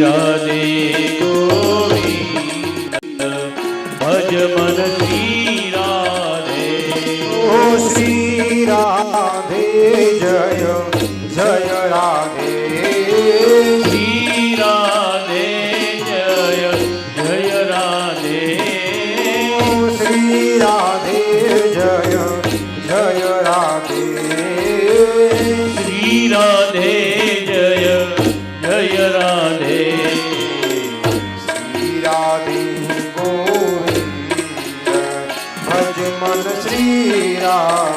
Yeah. Ram.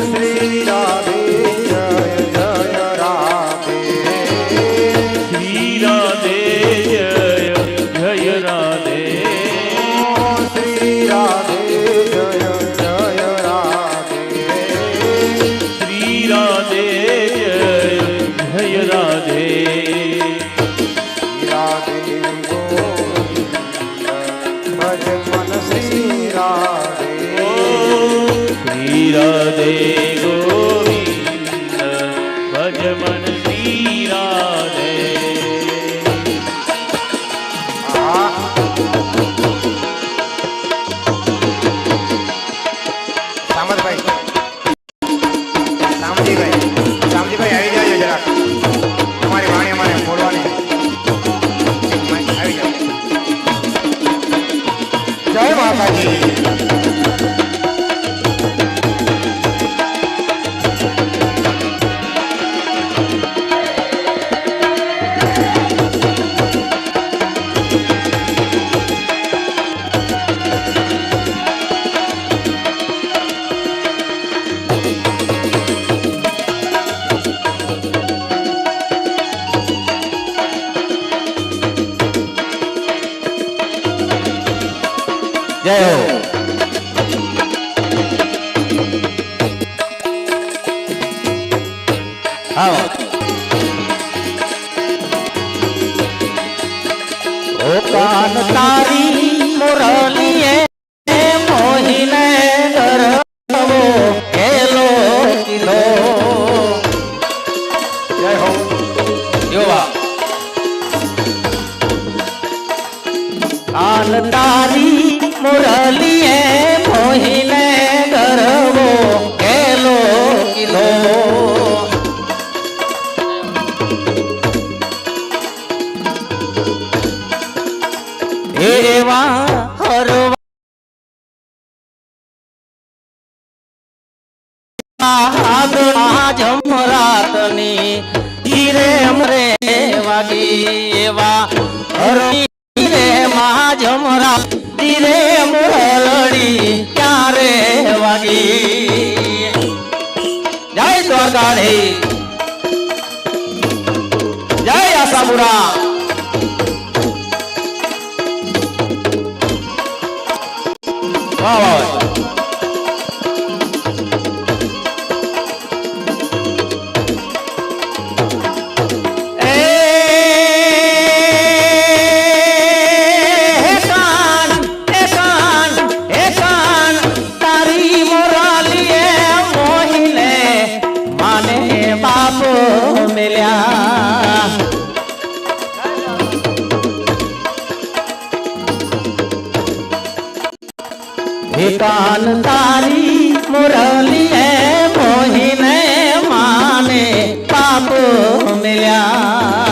Sri ઓ કાન તારી એવા હરણી મા જમરા ધીરે મુરલડી ક્યારે વાગી? જય દ્વારકાધીશ. જય આશાપુરા. વાહ વાહ. હે કાન તારી મુરલીએ મોહિને માને પાપ મિલ્યા.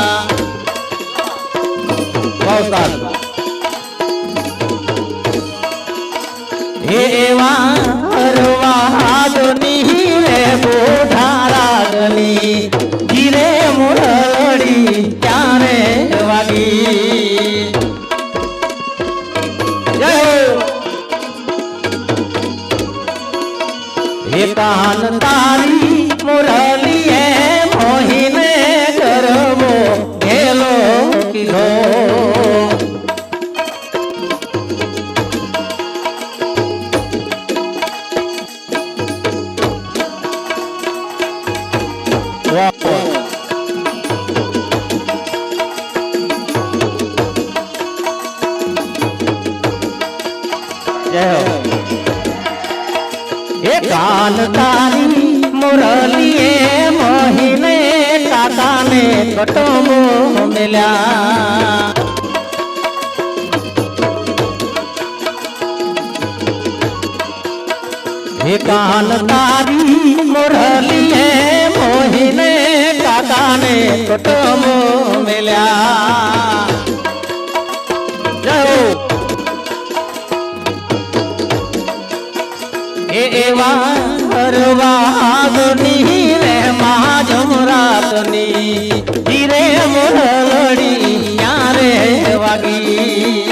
એવા હરવાગની રે મહાજમરાતની ધીરે મુરલડી યારે વાગી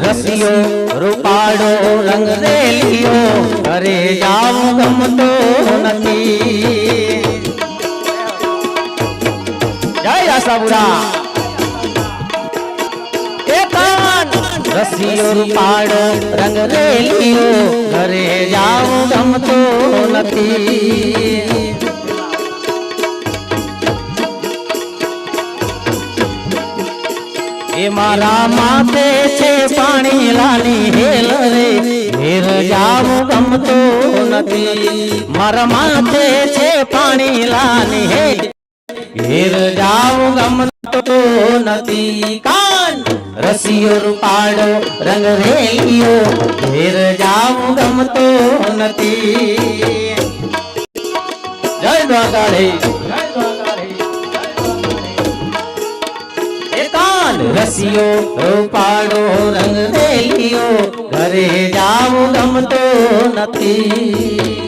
રસિયો રૂપાડો રંગ રેલિયો ઘરે જાવ ગમતો નથી જય આશાપુરા રસિયો રૂપાળો રંગ રેલિયો ઘરે જાવ ગમતો નથી. એ મારા માથે છે પાણી, લાલી હેલ રે. ઘેર જાવ ગમતો નથી. મારા માથે છે પાણી, લાલી હેલ. ઘેર જાવ ગમતો નથી. કાન રસિયો રૂપાડો રંગ રેલિયો ઘેર જાવ ગમતો નથી. જય કાન રસિયો રૂપાડો રંગ રેલિયો ઘરે જાવ ગમતો નથી.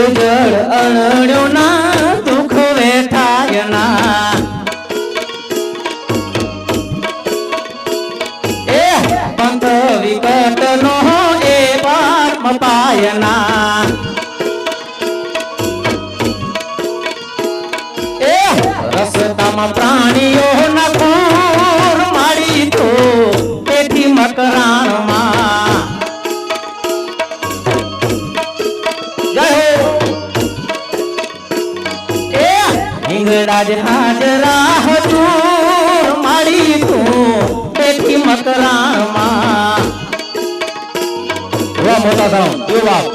ઉજળ અણડ્યો ના દુઃખ વેઠાય ના. આજ હાજરા હજુર મારી તું બેઠી મકરામાં વાહ મોટા સાઉન્ડ જો બાપ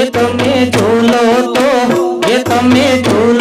એ તમે ઝૂલો તો એ તમે ઝૂલો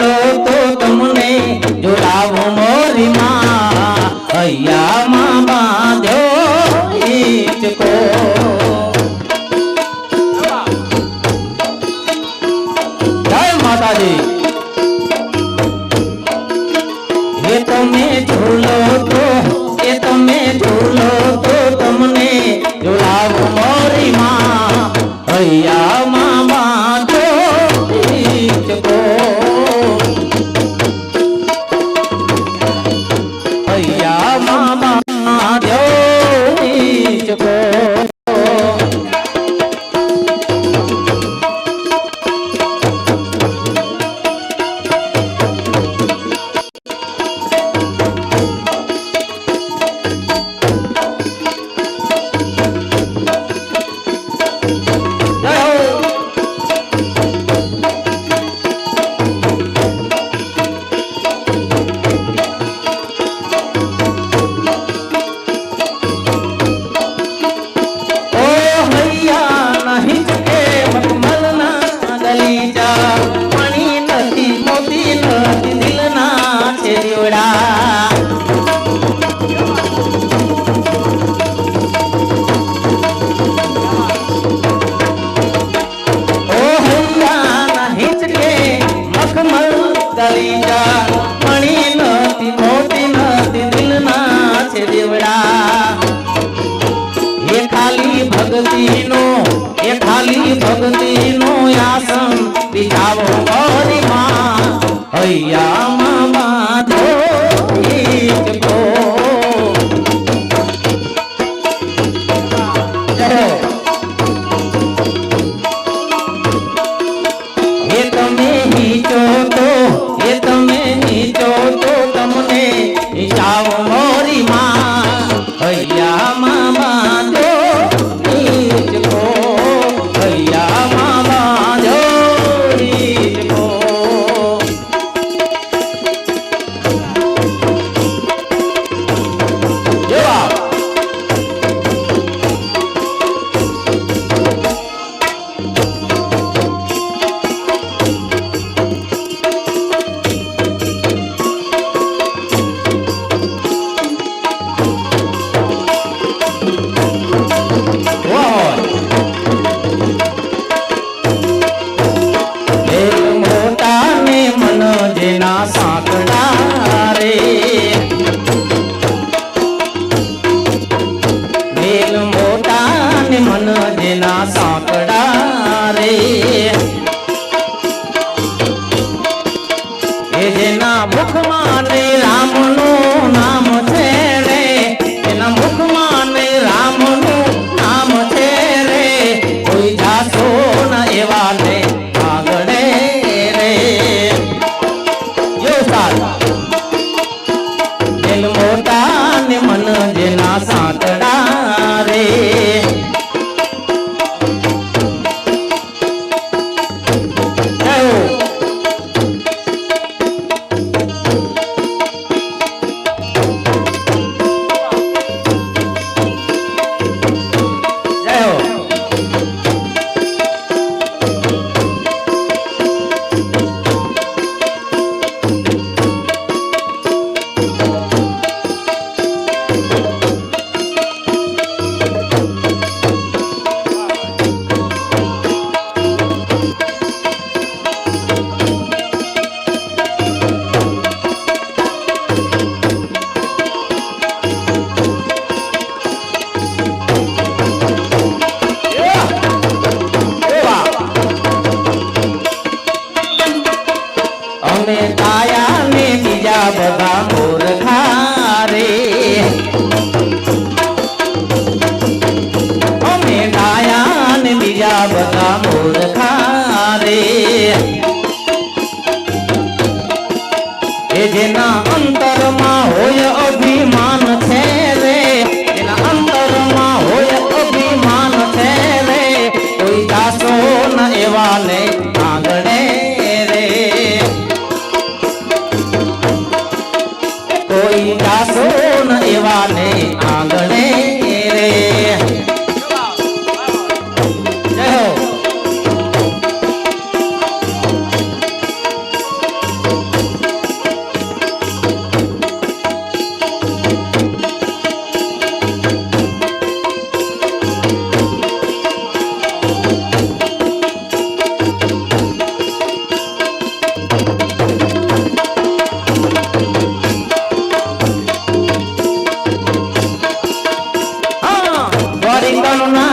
દ્વારિકાનો નાથ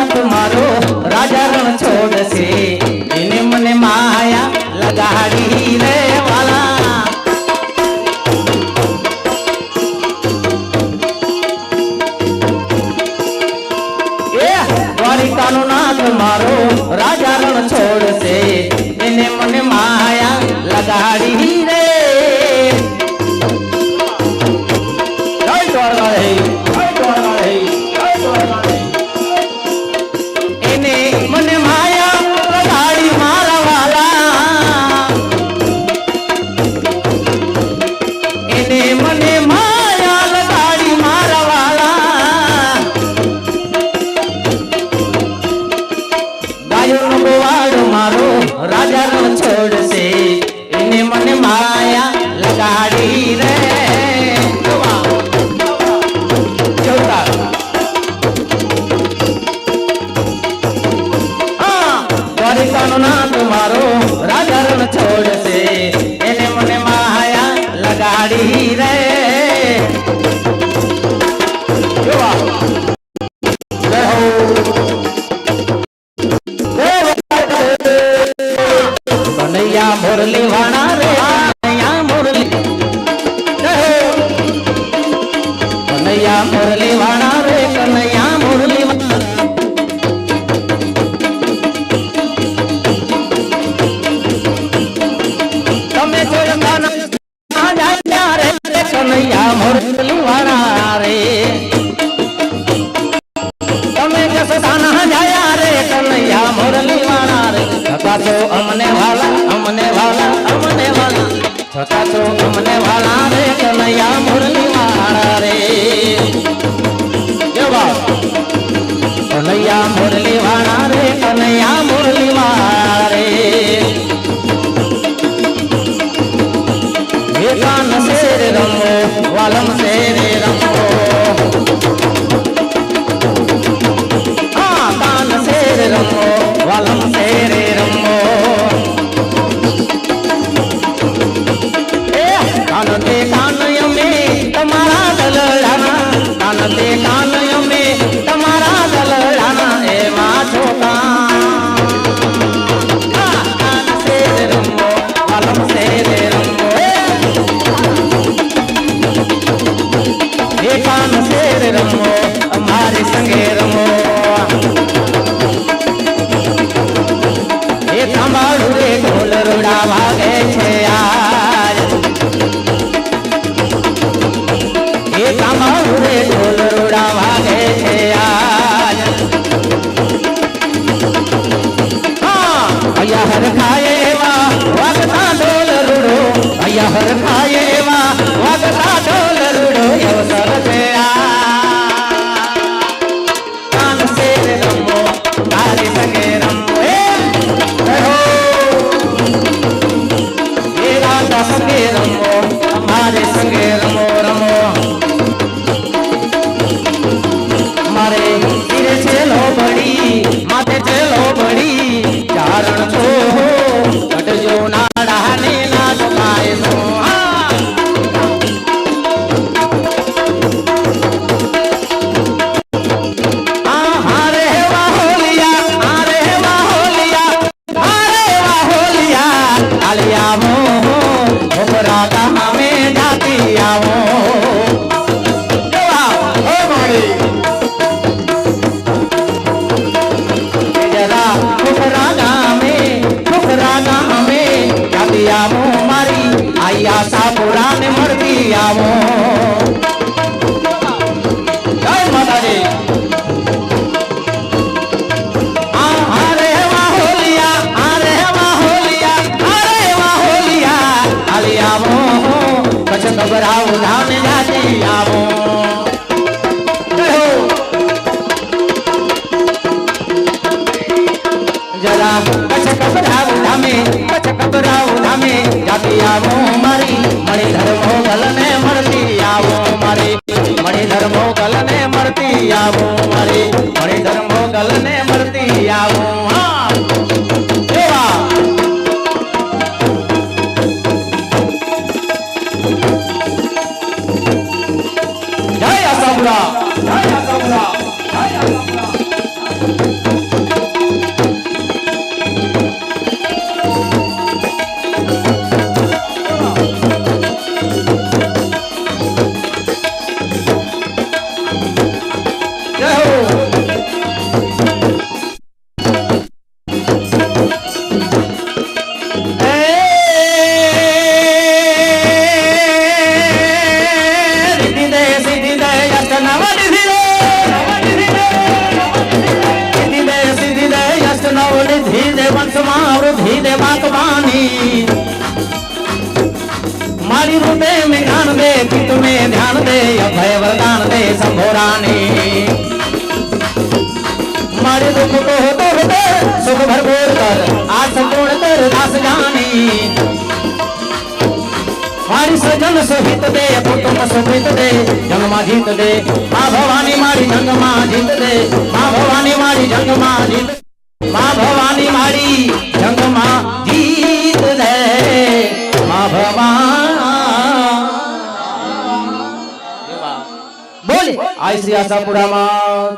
રાજાનો છોડશે. એને મને માયા લગાડી રે. કર આસ ગુણ કર દાસ જાની મારી સજન સહિત દે કુટુંબ સહિત દે જંગમાં જીત દે. મા ભવાની મારી જંગમાં જીત દે. મા ભવાની મારી જંગમાં જીત મા ભવાની મારી જંગમાં જીત દે. મા ભવા બોલે, આઈસી આશાપુરામાં